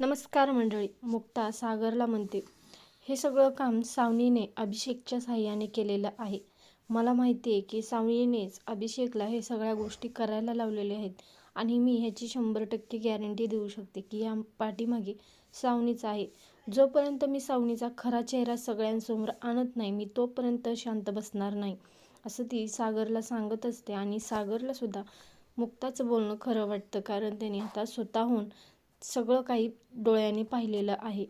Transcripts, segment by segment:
नमस्कार मंडळी मुक्ता सागरला म्हणते. हे सगळं काम सावनीने अभिषेकच्या साह्याने केलेलं आहे. मला माहिती आहे की सावनीनेच अभिषेकला हे सगळ्या गोष्टी करायला लावलेल्या आहेत आणि मी ह्याची शंभर टक्के गॅरंटी देऊ शकते की या पाठीमागे सावनीच आहे. जोपर्यंत मी सावनीचा खरा चेहरा सगळ्यांसमोर आणत नाही मी तोपर्यंत शांत बसणार नाही असं ती सागरला सांगत असते. आणि सागरलासुद्धा मुक्ताचं बोलणं खरं वाटतं कारण त्याने आता स्वतःहून सगळं काही डोळ्याने पाहिलेलं आहे.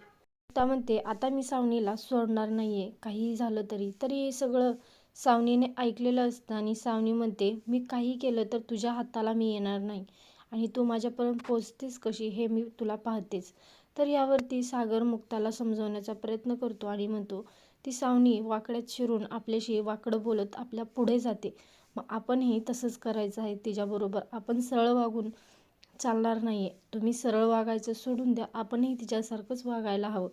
त्या म्हणते आता मी सावनीला सोडणार नाही आहे काहीही झालं तरी. तरी हे सगळं सावनीने ऐकलेलं असतं आणि सावनी म्हणते मी काही केलं तर तुझ्या हाताला मी येणार नाही आणि तू माझ्यापर्यंत पोचतेस कशी हे मी तुला पाहतेच तर यावरती सागर मुक्ताला समजवण्याचा प्रयत्न करतो आणि म्हणतो ती सावनी वाकड्यात शिरून आपल्याशी वाकडं बोलत आपल्या पुढे जाते. मग आपणही तसंच करायचं आहे तिच्याबरोबर. आपण सरळ वागून चालणार नाही आहे तुम्ही सरळ वागायचं सोडून द्या. आपणही तिच्यासारखंच वागायला हवं.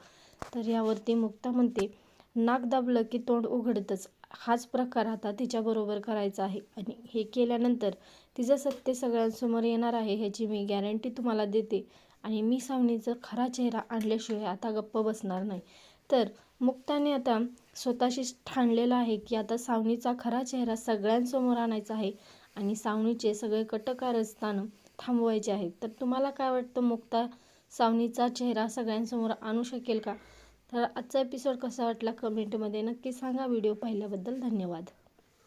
तर यावरती मुक्ता म्हणते नाक दाबलं की तोंड उघडतंच. हाच प्रकार आता तिच्याबरोबर करायचा आहे. आणि हे केल्यानंतर तिचं सत्य सगळ्यांसमोर येणार आहे ह्याची मी गॅरंटी तुम्हाला देते. आणि मी सावनीचं खरा चेहरा आणल्याशिवाय आता गप्प बसणार नाही. तर मुक्ताने आता स्वतःशी ठाणलेलं आहे की आता सावनीचा खरा चेहरा सगळ्यांसमोर आणायचा आहे. आणि सावनीचे सगळे कटकारस्थानं थांबवायचे आहेत. तर तुम्हाला काय वाटतं मुक्ता सावनीचा चेहरा सगळ्यांसमोर आणू शकेल का? तर आजचा एपिसोड कसा वाटला कमेंटमध्ये नक्की सांगा. व्हिडिओ पाहिल्याबद्दल धन्यवाद.